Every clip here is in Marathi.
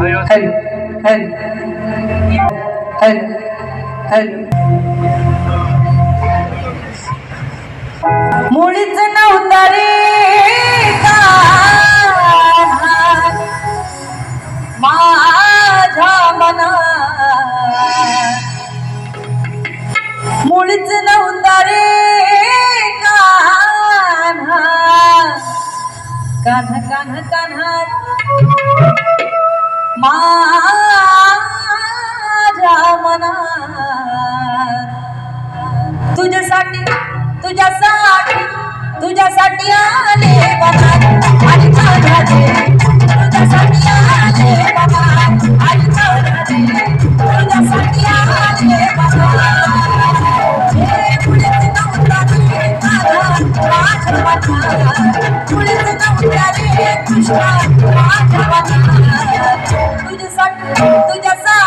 हॅलो हॅलो हॅलो हॅलो मुळीच नव्हता रे माझ्या मना मुळीच नव्हता रे कान्हा कान्हा कान्हा कान्हा. माझ्या मना तुझ्यासाठी तुझ्यासाठी तुझ्यासाठी आले बाबा. आणि माझ्या तुझ्यासाठी आले बाबा. आणि माझ्या तुझ्यासाठी आले बाबा. हे नव्हता रे माझा, माझ्या मना. मुलीचं नव्हता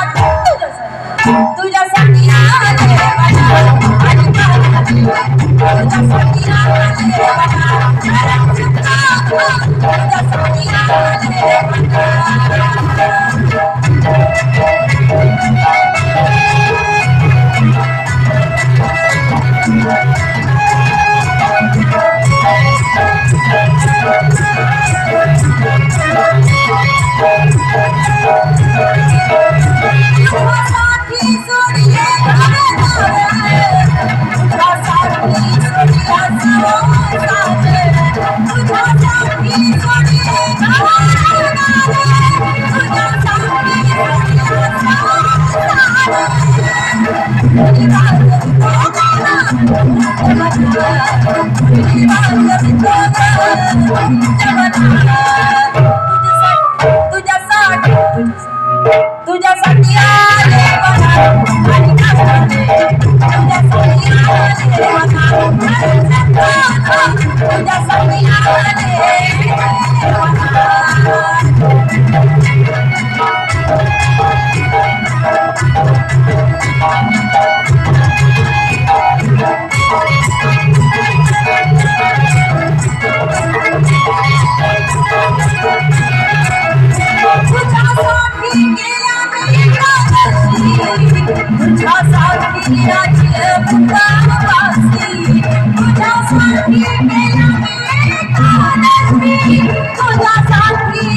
रे तुझ्यासाठी खुदा साथी